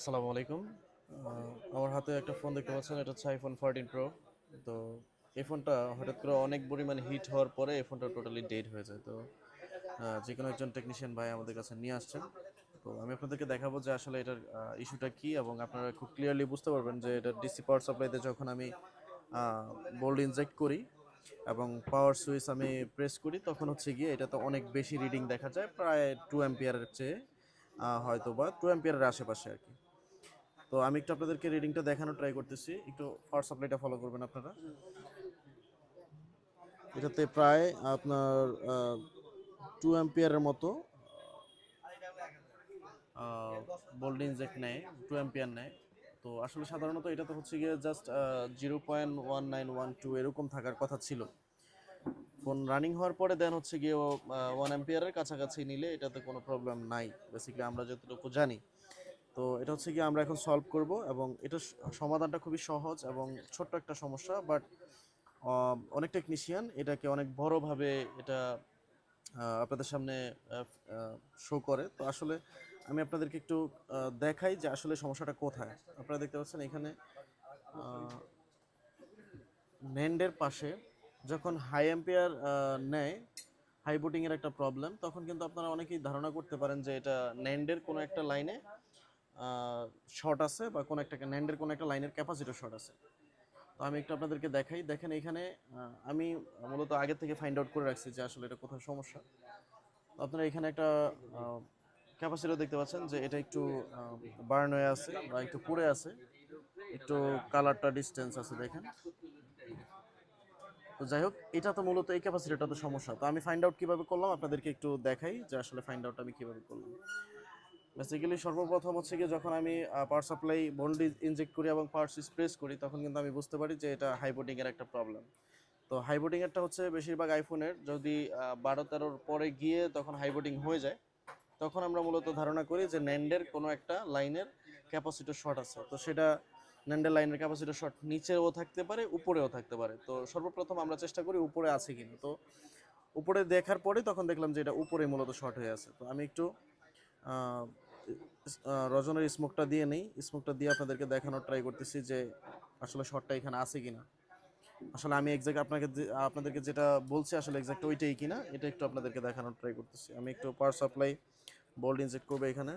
আসসালামু আলাইকুম। আমার হাতে একটা ফোন দেখতে পাচ্ছেন, এটা হচ্ছে আইফোন ফোরটিন প্রো তো এই ফোনটা হঠাৎ করে অনেক পরিমাণে হিট হওয়ার পরে এই ফোনটা টোটালি ডেড হয়ে যায়। তো যে কোনো একজন টেকনিশিয়ান ভাই আমাদের কাছে নিয়ে আসছেন। তো আমি আপনাদেরকে দেখাবো যে আসলে এটার ইস্যুটা কী এবং আপনারা খুব ক্লিয়ারলি বুঝতে পারবেন যে এটা ডিসি পাওয়ার সাপ্লাইতে যখন আমি বোল্ড ইনজেক্ট করি এবং পাওয়ার সুইচ আমি প্রেস করি, তখন হচ্ছে গিয়ে এটা তো অনেক বেশি রিডিং দেখা যায়, প্রায় টু অ্যাম্পিয়ারের চেয়ে হয়তো বা টু অ্যাম্পিয়ারের আশেপাশে আর কি। তো আমি একটু আপনাদেরকে রিডিংটা দেখানো ট্রাই করতেছি। একটু পাওয়ার সাপ্লাইটা ফলো করবেন আপনারা। এটাতে প্রায় আপনার টু অ্যাম্পিয়ারের মতো বোল্ড ইনজেক্ট নেয় টু অ্যাম্পিয়ার নেয়। তো আসলে সাধারণত এটা তো হচ্ছে গিয়ে just zero point one nine one two এরকম থাকার কথা ছিল। ফোন রানিং হওয়ার পরে দেন হচ্ছে গিয়ে ওয়ান অ্যাম্পিয়ারের কাছাকাছি নিলে এটাতে কোনো প্রবলেম নাই। বেসিক্যালি আমরা যতটুকু জানি। তো এটা হচ্ছে কি আমরা এখন সলভ করব এবং এটা সমাধানটা খুবই সহজ এবং ছোট্ট একটা সমস্যা বাট অনেক টেকনিশিয়ান এটাকে অনেক বড়ভাবে এটা আপনাদের সামনে শো করে। তো আসলে আমি আপনাদেরকে একটু দেখাই যে আসলে সমস্যাটা কোথায়। আপনারা দেখতে পাচ্ছেন এখানে ন্যান্ডের পাশে যখন হাই অ্যাম্পিয়ার নেয় হাই বুটিংয়ের একটা প্রবলেম তখন কিন্তু আপনারা অনেকেই ধারণা করতে পারেন যে এটা ন্যান্ডের কোনো একটা লাইনে শর্ট আছে বা কোনো একটা ন্যান্ডের কোনো একটা লাইনের ক্যাপাসিটি শর্ট আছে। তো আমি একটু আপনাদেরকে দেখাই। দেখেন এখানে আমি মূলত আগে থেকে ফাইন্ড আউট করে রাখছি যে আসলে এটা কোথায় সমস্যা। আপনারা এখানে একটা ক্যাপাসিটি দেখতে পাচ্ছেন যে এটা একটু বার্ন হয়ে আছে বা একটু পুড়ে আছে। একটু কালারটা ডিস্টেন্স আছে দেখেন। তো যাই হোক, এটা তো মূলত এই ক্যাপাসিটিটা তো সমস্যা। তো আমি ফাইন্ড আউট কীভাবে করলাম, আপনাদেরকে একটু দেখাই যে আসলে ফাইন্ড আউট আমি কীভাবে করলাম। বেসিক্যালি সর্বপ্রথম হচ্ছে গিয়ে যখন আমি পাওয়ার সাপ্লাই বোল্ড ইনজেক্ট করি এবং প্রেস করি, তখন কিন্তু আমি বুঝতে পারি যে এটা হাইবোটিং এর একটা প্রবলেম তো হাইবোটিং এরটা হচ্ছে বেশিরভাগ আইফোনের যদি বারো তেরোর পরে গিয়ে তখন হাইবোটিং হয়ে যায়, তখন আমরা মূলত ধারণা করি যে ন্যান্ডের কোনো একটা লাইনের ক্যাপাসিটি শর্ট আছে। তো সেটা ন্যান্ডের লাইনের ক্যাপাসিটি শর্ট নিচেও থাকতে পারে, উপরেও থাকতে পারে। তো সর্বপ্রথম আমরা চেষ্টা করি উপরে আছে কিনা। তো উপরে দেখার পরে তখন দেখলাম যে এটা উপরে মূলত শর্ট হয়ে আছে। তো আমি একটু রজনের স্মোকটা দিয়ে নেই। স্মোকটা দিয়ে আপনাদেরকে দেখানোর ট্রাই করতেছি যে আসলে শটটা এখানে আছে কিনা। আসলে আমি এক্স্যাক্ট আপনাকে আপনাদেরকে যেটা বলছি, আসলে এক্স্যাক্ট ওইটাই কিনা, এটা একটু আপনাদেরকে দেখানোর ট্রাই করতেছি। আমি একটু পাওয়ার সাপ্লাই বোল্ড ইনজেক্ট করব এখানে।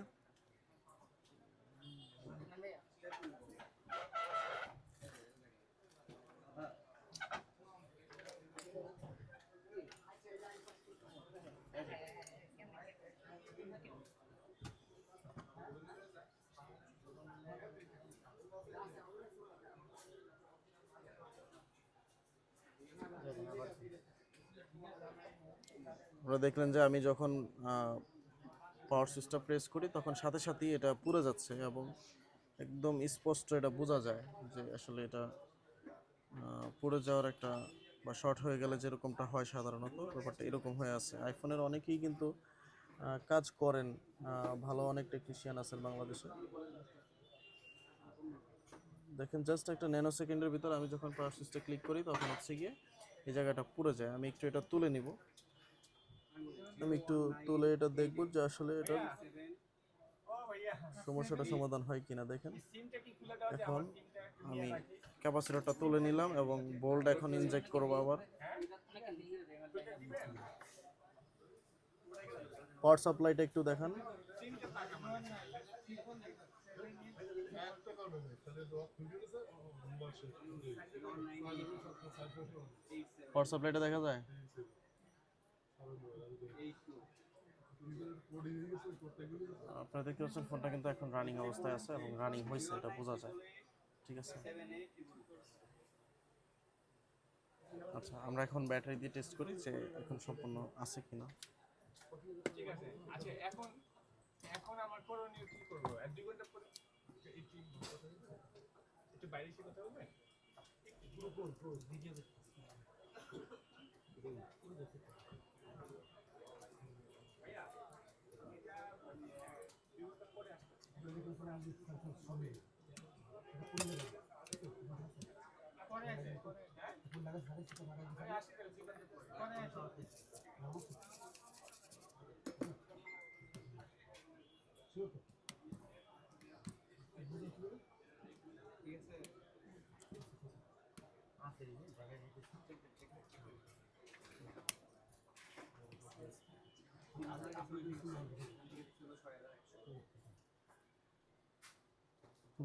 আপনারা দেখলেন যে আমি যখন পাওয়ার সুইচটা প্রেস করি, তখন সাথে সাথেই এটা পুড়ে যাচ্ছে এবং একদম স্পষ্ট এটা বোঝা যায় যে আসলে এটা পুড়ে যাওয়ার একটা বা শর্ট হয়ে গেলে যেরকমটা হয় সাধারণত, ব্যাপারটা এরকম হয়ে আছে। আইফোনের অনেকেই কিন্তু কাজ করেন ভালো অনেক টেকনিশিয়ান আছেন বাংলাদেশে। দেখেন জাস্ট একটা ন্যানো সেকেন্ডের ভিতর আমি যখন পাওয়ার সুইচটা ক্লিক করি, তখন হচ্ছে গিয়ে এই জায়গাটা পুড়ে যায়। আমি একটু এটা তুলে নিব। আমি একটু তুলে এটা দেখব যে আসলে এটা সমস্যাটা সমাধান হয় কিনা দেখেন। এখন আমি ক্যাপাসিটরটা তুলে নিলাম এবং বোল্ড এখন ইনজেক্ট করব আবার। পাওয়ার সাপ্লাইটা একটু দেখান। পাওয়ার সাপ্লাইটা দেখা যায় আপনারা দেখতে পাচ্ছেন ফোনটা কিন্তু এখন রানিং অবস্থায় আছে এবং রানিং হয়েছে এটা বোঝা যায়। ঠিক আছে? আচ্ছা আমরা এখন ব্যাটারি দিয়ে টেস্ট করি যে এখন সম্পূর্ণ আছে কিনা। ঠিক আছে। আচ্ছা এখন এখন আমার করণীয় কি করব? এক দুই ঘণ্টা পরে একটু বাইরে এসে কথা বলবেন পরে আসে পরে হ্যাঁ পরে তাহলে দুই ঘণ্টা পরে পরে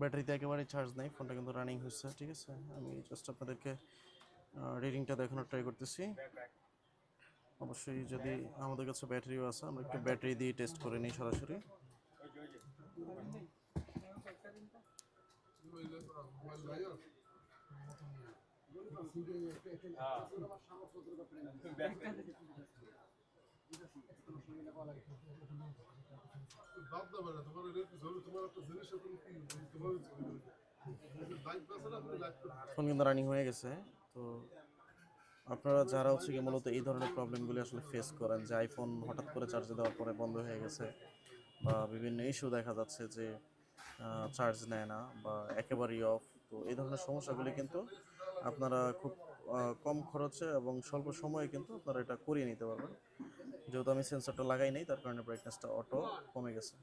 ব্যাটারিতে একেবারে চার্জ নেই ফোনটা কিন্তু রানিং হচ্ছে ঠিক আছে? আমি জাস্ট আপনাদেরকে রিডিংটা দেখানোর ট্রাই করতেছি। অবশ্যই যদি আমাদের কাছে ব্যাটারিও আছে, আমরা একটু ব্যাটারি দিয়ে টেস্ট করে নিই সরাসরি। ফোন কিন্তু রানিং হয়ে গেছে, তো আপনারা যারা হচ্ছে কি মূলত এই ধরনের প্রবলেমগুলি আসলে ফেস করেন, যে আইফোন হঠাৎ করে চার্জে দেওয়ার পরে বন্ধ হয়ে গেছে, বা বিভিন্ন ইস্যু দেখা যাচ্ছে যে চার্জ নেয় না, বা একেবারেই অফ তো এই ধরনের সমস্যাগুলি কিন্তু আপনারা খুব কম খরচে এবং স্বল্প সময়ে কিন্তু আপনারা এটা করিয়ে নিতে পারবেন। যেহেতু আমি সেন্সরটা লাগাই নাই, তার কারণে ব্রাইটনেসটা অটো কমে গেছে।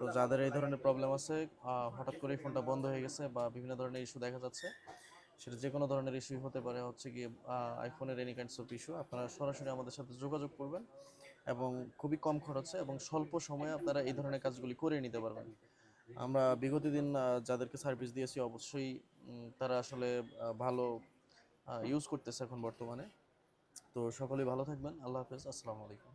তো যাদের এই ধরনের প্রবলেম আছে হঠাৎ করে ফোনটা বন্ধ হয়ে গেছে বা বিভিন্ন ধরনের ইস্যু দেখা যাচ্ছে, সেটা যে কোনো ধরনের ইস্যু হতে পারে, হচ্ছে গিয়ে আইফোনের এনি কাইন্ডস অফ ইস্যু আপনারা সরাসরি আমাদের সাথে যোগাযোগ করবেন। এবং খুবই কম খরচে এবং স্বল্প সময়ে আপনারা এই ধরনের কাজগুলি করে নিতে পারবেন। আমরা বিগত দিন যাদেরকে সার্ভিস দিয়েছি অবশ্যই তারা আসলে ভালো ইউজ করতেছে এখন বর্তমানে। তো সকলেই ভালো থাকবেন। আল্লাহ হাফেজ। আসসালামু আলাইকুম।